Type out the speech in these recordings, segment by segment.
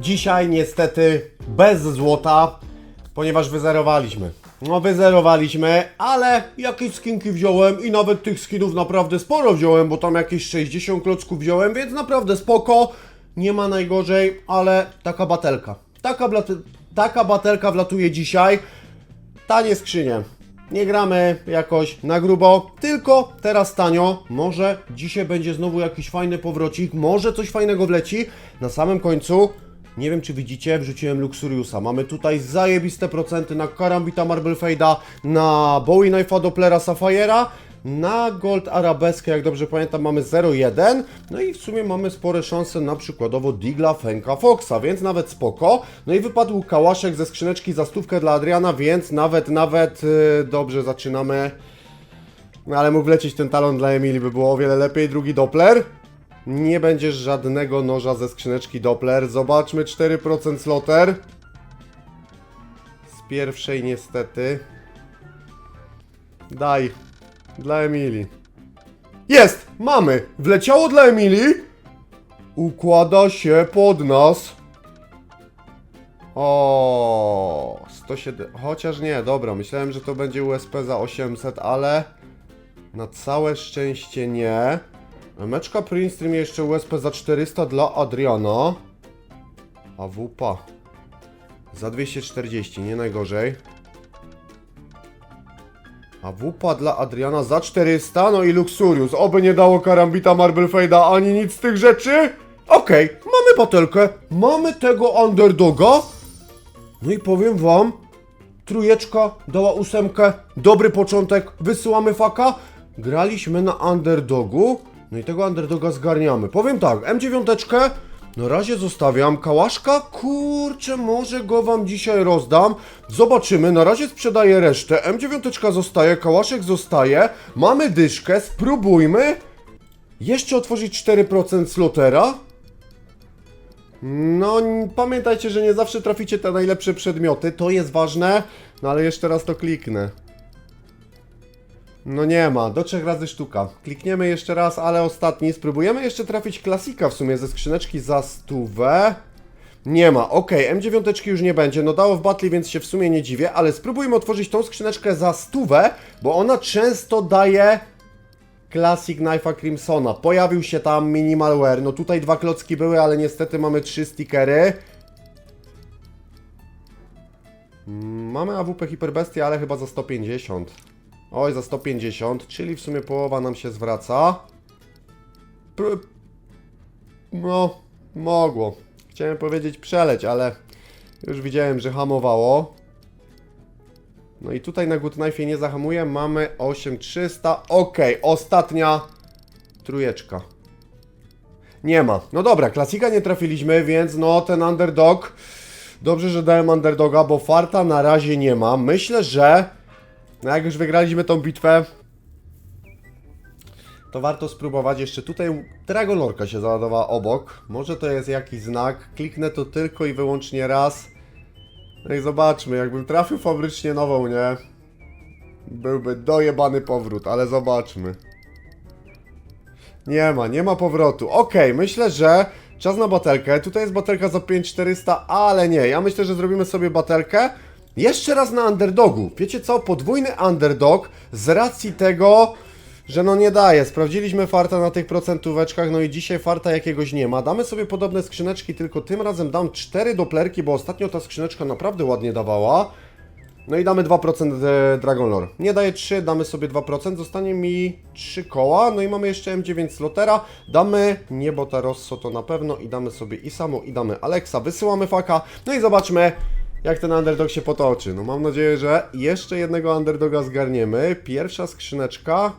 Dzisiaj niestety bez złota, ponieważ wyzerowaliśmy. No wyzerowaliśmy, ale jakieś skinki wziąłem i nawet tych skinów naprawdę sporo wziąłem, bo tam jakieś 60 klocków wziąłem, więc naprawdę spoko. Nie ma najgorzej, ale taka batelka. Taka, taka batelka wlatuje dzisiaj. Tanie skrzynie. Nie gramy jakoś na grubo, tylko teraz tanio. Może dzisiaj będzie znowu jakiś fajny powrocik, może coś fajnego wleci. Na samym końcu, nie wiem czy widzicie, wrzuciłem Luxuriusa. Mamy tutaj zajebiste procenty na Karambita Marble Fade'a, na Bowie Knife'a Dopplera Safire'a, na Gold Arabeskę, jak dobrze pamiętam, mamy 0,1. No i w sumie mamy spore szanse na przykładowo Digla, Fenka, Foxa, więc nawet spoko. No i wypadł kałaszek ze skrzyneczki za stówkę dla Adriana, więc nawet, nawet yy, dobrze zaczynamy. No ale mógł lecieć ten talon dla Emilii, by było o wiele lepiej. Drugi Doppler. Nie będzie żadnego noża ze skrzyneczki Doppler. Zobaczmy 4% sloter. Z pierwszej niestety. Daj. Dla Emilii. Jest! Mamy! Wleciało dla Emilii. Układa się pod nas. O, 107. Chociaż nie, dobra, myślałem, że to będzie USP za 800, ale na całe szczęście nie. Meczka Prince Stream jeszcze USP za 400 dla Adriana. A WP za 240, nie najgorzej. A WP dla Adriana za 400, no i Luxurius. Oby nie dało Karambita Marble Fade'a ani nic z tych rzeczy. Okej, mamy batelkę, mamy tego underdoga. No i powiem wam, trójeczka dała ósemkę, dobry początek, wysyłamy faka. Graliśmy na underdogu, no i tego underdoga zgarniamy. Powiem tak, M9 na razie zostawiam, kałaszka, kurczę, może go wam dzisiaj rozdam. Zobaczymy, na razie sprzedaję resztę, M9 zostaje, kałaszek zostaje, mamy dyszkę, spróbujmy. Jeszcze otworzyć 4% slotera. No, pamiętajcie, że nie zawsze traficie te najlepsze przedmioty, to jest ważne, no ale jeszcze raz to kliknę. No nie ma, do trzech razy sztuka. Klikniemy jeszcze raz, ale ostatni. Spróbujemy jeszcze trafić klasika w sumie ze skrzyneczki za stówę. Nie ma, okej, M9 już nie będzie, no dało w battle, więc się w sumie nie dziwię, ale spróbujmy otworzyć tą skrzyneczkę za stówę, bo ona często daje Classic Knife'a Crimsona. Pojawił się tam Minimalware. No tutaj dwa klocki były, ale niestety mamy trzy stickery. Mm, Mamy AWP Hyperbestia, ale chyba za 150. Oj, za 150, czyli w sumie połowa nam się zwraca. No, mogło. Chciałem powiedzieć przeleć, ale już widziałem, że hamowało. No i tutaj na Good Knife nie zahamuje, mamy 8300, ok, ostatnia trójeczka. Nie ma. No dobra, klasika nie trafiliśmy, więc no ten underdog, dobrze, że dałem underdoga, bo farta na razie nie ma. Myślę, że no jak już wygraliśmy tą bitwę, to warto spróbować. Jeszcze tutaj Dragonorka się załadowała obok. Może to jest jakiś znak. Kliknę to tylko i wyłącznie raz. No i zobaczmy, jakbym trafił fabrycznie nową, nie? Byłby dojebany powrót, ale zobaczmy. Nie ma, nie ma powrotu. Okej, myślę, że czas na batelkę. Tutaj jest batelka za 5400, ale nie. Ja myślę, że zrobimy sobie batelkę. Jeszcze raz na underdogu. Wiecie co? Podwójny underdog z racji tego, że no nie daje. Sprawdziliśmy farta na tych procentóweczkach, no i dzisiaj farta jakiegoś nie ma. Damy sobie podobne skrzyneczki, tylko tym razem dam 4 doplerki, bo ostatnio ta skrzyneczka naprawdę ładnie dawała. No i damy 2% e, Dragon Lore. Nie daje 3, damy sobie 2%, zostanie mi 3 koła, no i mamy jeszcze M9 Slotera, damy Niebota Rosso to na pewno i damy sobie i samo i damy Alexa, wysyłamy faka, no i zobaczmy jak ten underdog się potoczy. No mam nadzieję, że jeszcze jednego underdoga zgarniemy. Pierwsza skrzyneczka,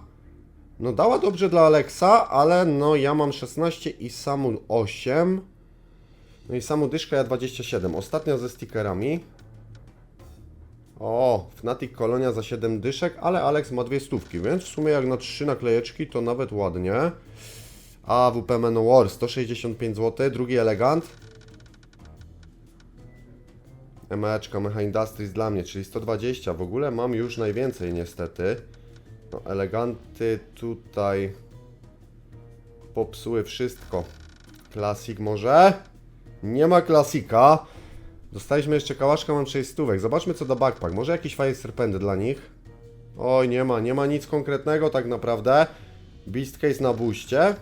no dała dobrze dla Alexa, ale no ja mam 16 i samu 8. No i samu dyszka ja 27. Ostatnia ze stickerami. O, Fnatic Kolonia za 7 dyszek, ale Alex ma dwie stówki, więc w sumie jak na 3 naklejeczki to nawet ładnie. A WP Manowar 165 zł, drugi elegant. Emeczka Mecha Industries dla mnie, czyli 120. W ogóle mam już najwięcej niestety. No, eleganty tutaj popsuły wszystko. Klasik może? Nie ma klasika. Dostaliśmy jeszcze kałaszka, mam 6 stówek. Zobaczmy co do backpack. Może jakieś fajne serpenty dla nich? Oj, nie ma, nie ma nic konkretnego tak naprawdę. Beast Case na buście.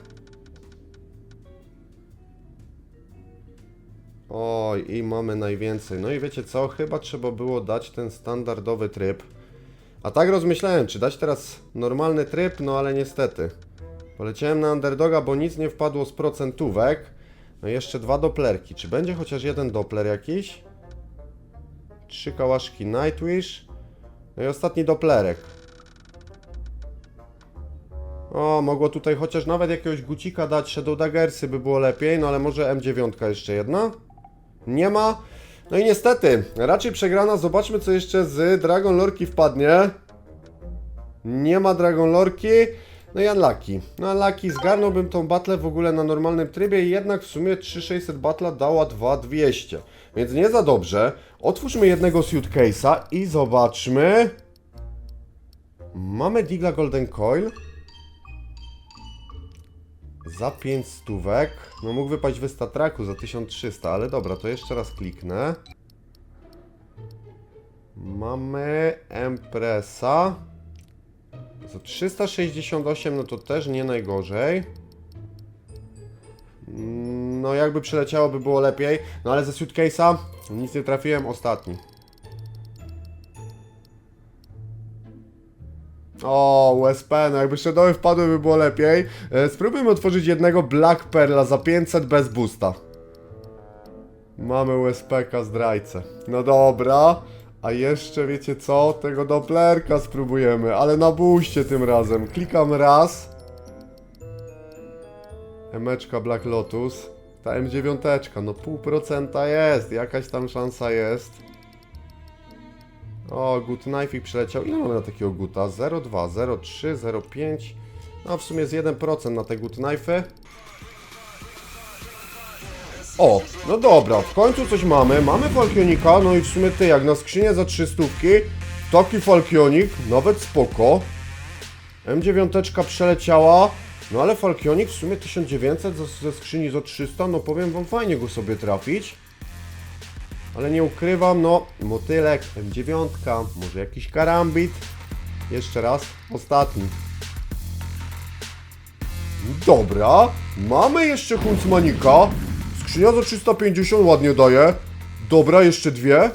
Oj, i mamy najwięcej. No i wiecie co? Chyba trzeba było dać ten standardowy tryb. A tak rozmyślałem, czy dać teraz normalny tryb, no ale niestety. Poleciałem na underdoga, bo nic nie wpadło z procentówek. No i jeszcze dwa doplerki. Czy będzie chociaż jeden dopler jakiś? Trzy kałaszki Nightwish. No i ostatni doplerek. O, mogło tutaj chociaż nawet jakiegoś gucika dać, Shadow Daggersy by było lepiej, no ale może M9 jeszcze jedna? Nie ma. No i niestety, raczej przegrana. Zobaczmy co jeszcze z Dragon Lorki wpadnie. Nie ma Dragon Lorki. No i Unlucky. No Unlucky zgarnąłbym tą battle w ogóle na normalnym trybie jednak w sumie 3600 batla dała 2200. Więc nie za dobrze. Otwórzmy jednego suitcase'a i zobaczmy. Mamy Digla Golden Coil. Za 5 stówek. No mógł wypaść w Statraku za 1300, ale dobra, to jeszcze raz kliknę. Mamy Empresa. Za 368, no to też nie najgorzej. No jakby przyleciało, by było lepiej. No ale ze suitcase'a nic nie trafiłem, ostatni. O, USP, no jakby Shadowy wpadły by było lepiej. E, spróbujmy otworzyć jednego Black Perla za 500 bez boosta. Mamy USPK zdrajcę. No dobra. A jeszcze wiecie co? Tego Dopplerka spróbujemy, ale na buście tym razem. Klikam raz. Emeczka Black Lotus. Ta M9, no pół procenta jest, jakaś tam szansa jest. O, Good Knife przyleciał. Ile mamy na takiego Guta? 0,2, 0,3, 0,5. No w sumie z 1% na te Good Knife'y. O, no dobra, w końcu coś mamy. Mamy Falkionika, no i w sumie ty, jak na skrzynię za 300, taki Falkionik, nawet spoko. M9 przeleciała, no ale Falkionik w sumie 1900 ze, ze skrzyni za 300, no powiem wam fajnie go sobie trafić. Ale nie ukrywam, no, motylek, M9, może jakiś karambit. Jeszcze raz, ostatni. Dobra, mamy jeszcze Huntsmanika. Skrzynia za 350 ładnie daje. Dobra, jeszcze dwie.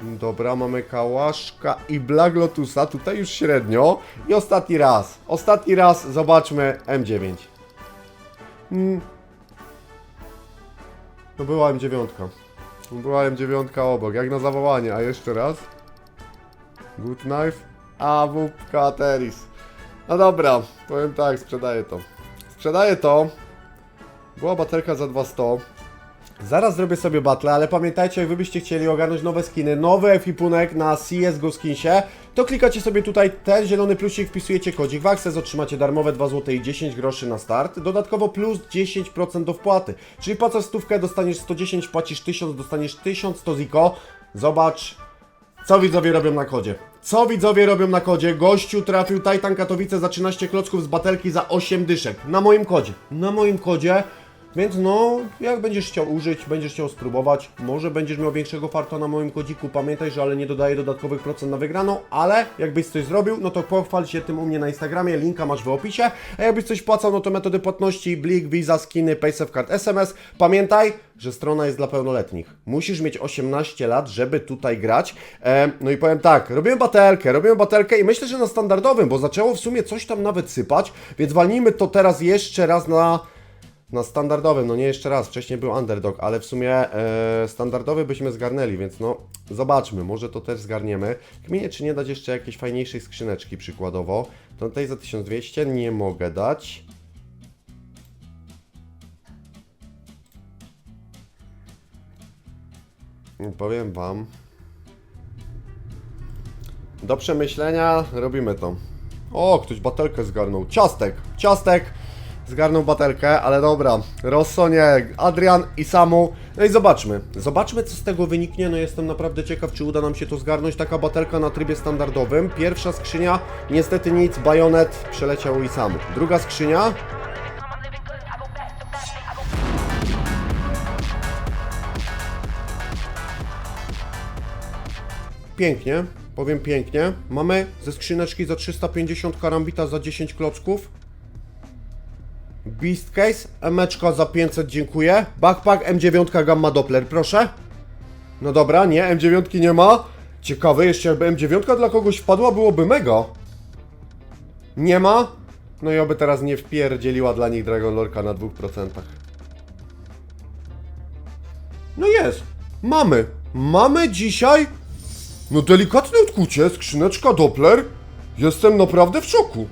Dobra, mamy Kałaszka i Black Lotusa, tutaj już średnio. I ostatni raz, ostatni raz zobaczmy M9. Mm. No była M9. Była M9 obok, jak na zawołanie, a jeszcze raz. Good knife. A, WP Ateris. No dobra, powiem tak, sprzedaję to. Sprzedaję to. Była baterka za 200. Zaraz zrobię sobie battle, ale pamiętajcie, jak wy byście chcieli ogarnąć nowe skiny, nowy efipunek na CSGO Skinsie, to klikacie sobie tutaj ten zielony plusik, wpisujecie kodzik w Access, otrzymacie darmowe 2 zł i 10 groszy na start, dodatkowo plus 10% do wpłaty, czyli płacasz stówkę, dostaniesz 110, płacisz 1000, dostaniesz 1100 ziko, zobacz, co widzowie robią na kodzie? Co widzowie robią na kodzie? Gościu trafił Titan Katowice za 13 klocków z batelki za 8 dyszek. Na moim kodzie. Na moim kodzie. Więc no, jak będziesz chciał użyć, będziesz chciał spróbować, może będziesz miał większego farta na moim kodziku. Pamiętaj, że ale nie dodaję dodatkowych procent na wygraną, ale jakbyś coś zrobił, no to pochwal się tym u mnie na Instagramie, linka masz w opisie. A jakbyś coś płacał, no to metody płatności, Blik, Visa, skiny, PaySafeCard, SMS. Pamiętaj, że strona jest dla pełnoletnich. Musisz mieć 18 lat, żeby tutaj grać. E, no i powiem tak, robiłem batelkę, robiłem batelkę i myślę, że na standardowym, bo zaczęło w sumie coś tam nawet sypać, więc walnijmy to teraz jeszcze raz na na standardowym, no nie jeszcze raz, wcześniej był underdog, ale w sumie e, standardowy byśmy zgarnęli, więc no zobaczmy, może to też zgarniemy. Kminie, czy nie dać jeszcze jakiejś fajniejszej skrzyneczki przykładowo. To tej za 1200 nie mogę dać. Powiem Wam. Do przemyślenia robimy to. O, ktoś batelkę zgarnął. Ciastek, ciastek Zgarnął baterkę, ale dobra. Rosso nie, Adrian i Samu. No i zobaczmy. Zobaczmy, co z tego wyniknie. No jestem naprawdę ciekaw, czy uda nam się to zgarnąć. Taka baterka na trybie standardowym. Pierwsza skrzynia, niestety nic, bajonet przeleciał i Samu. Druga skrzynia, pięknie, powiem pięknie. Mamy ze skrzyneczki za 350 karambita za 10 klocków. Beast Case, emeczka za 500, dziękuję. Backpack M9 Gamma Doppler, proszę. No dobra, nie, M9 nie ma. Ciekawe, jeszcze jakby M9 dla kogoś wpadła, byłoby mega. Nie ma. No i oby teraz nie wpierdzieliła dla nich Dragon Lorka na 2%. No jest. Mamy. Mamy dzisiaj. No delikatne odkucie, skrzyneczka Doppler. Jestem naprawdę w szoku.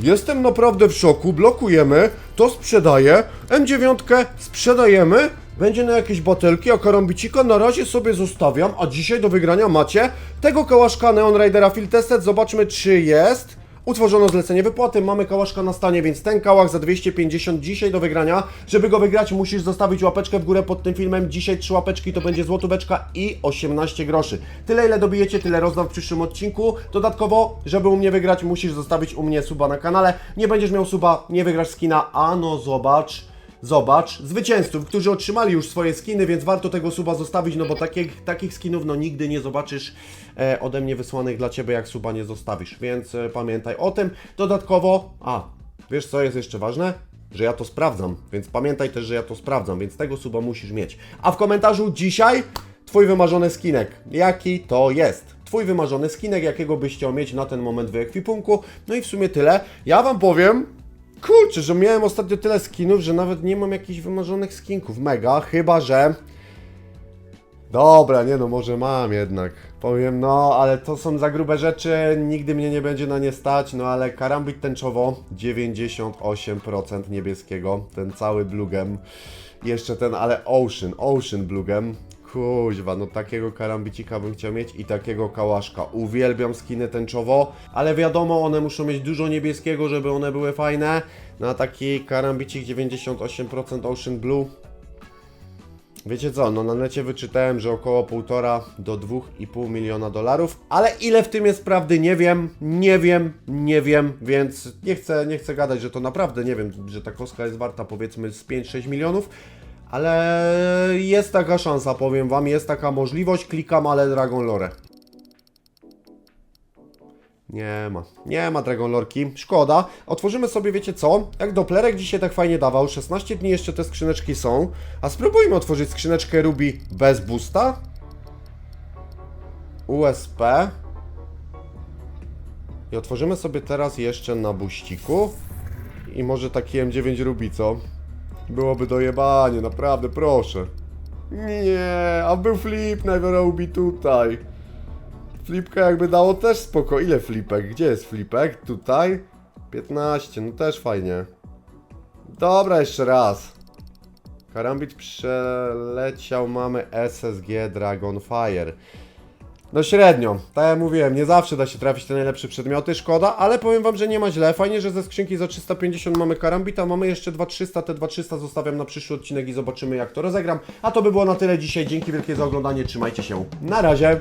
Jestem naprawdę w szoku. Blokujemy. To sprzedaję. M9 sprzedajemy. Będzie na jakieś batelki, a karambicika na razie sobie zostawiam. A dzisiaj do wygrania macie tego kałaszka Neon Ridera Field Tested. Zobaczmy, czy jest. Utworzono zlecenie wypłaty, mamy kałaszka na stanie, więc ten kałach za 250 dzisiaj do wygrania. Żeby go wygrać, musisz zostawić łapeczkę w górę pod tym filmem. Dzisiaj trzy łapeczki to będzie złotóweczka i 18 groszy. Tyle ile dobijecie, tyle rozdam w przyszłym odcinku. Dodatkowo, żeby u mnie wygrać, musisz zostawić u mnie suba na kanale. Nie będziesz miał suba, nie wygrasz skina, a no zobacz. Zobacz, zwycięzców, którzy otrzymali już swoje skiny, więc warto tego suba zostawić, no bo takich, takich skinów no nigdy nie zobaczysz ode mnie wysłanych dla Ciebie, jak suba nie zostawisz, więc e, pamiętaj o tym. Dodatkowo, a, wiesz co jest jeszcze ważne? Że ja to sprawdzam, więc pamiętaj też, że ja to sprawdzam, więc tego suba musisz mieć. A w komentarzu dzisiaj Twój wymarzony skinek. Jaki to jest? Twój wymarzony skinek, jakiego byś chciał mieć na ten moment w ekwipunku. No i w sumie tyle. Ja Wam powiem, kurczę, że miałem ostatnio tyle skinów, że nawet nie mam jakichś wymarzonych skinków. Mega, chyba że... Dobra, nie no, może mam jednak. Powiem, no, ale to są za grube rzeczy, nigdy mnie nie będzie na nie stać, no ale karambit tęczowo 98% niebieskiego, ten cały blugem. Jeszcze ten, ale Ocean, Ocean blugem. Kuźwa, no takiego karambicika bym chciał mieć i takiego kałaszka. Uwielbiam skiny tęczowo, ale wiadomo, one muszą mieć dużo niebieskiego, żeby one były fajne. Na taki karambicik 98% Ocean Blue Wiecie co, no na necie wyczytałem, że około 1,5 do 2,5 miliona dolarów, ale ile w tym jest prawdy nie wiem, nie wiem, nie wiem, więc nie chcę, nie chcę gadać, że to naprawdę nie wiem, że ta kostka jest warta powiedzmy z 5-6 milionów, ale jest taka szansa, powiem wam, jest taka możliwość, klikam, ale Dragon Lore. Nie ma, nie ma Dragon Lorki, szkoda. Otworzymy sobie, wiecie co? Jak Doplerek dzisiaj tak fajnie dawał, 16 dni jeszcze te skrzyneczki są, a spróbujmy otworzyć skrzyneczkę Ruby bez boosta. USP. I otworzymy sobie teraz jeszcze na buściku. I może taki M9 Ruby, co? Byłoby dojebanie, naprawdę, proszę. Nie, a był flip na Ruby tutaj. Flipka jakby dało też spoko. Ile flipek? Gdzie jest flipek? Tutaj? 15, no też fajnie. Dobra, jeszcze raz. Karambit przeleciał, mamy SSG Dragonfire. No średnio, tak jak mówiłem, nie zawsze da się trafić te najlepsze przedmioty, szkoda, ale powiem wam, że nie ma źle. Fajnie, że ze skrzynki za 350 mamy karambita, mamy jeszcze 2300, te 2300 zostawiam na przyszły odcinek i zobaczymy jak to rozegram. A to by było na tyle dzisiaj, dzięki wielkie za oglądanie, trzymajcie się, na razie!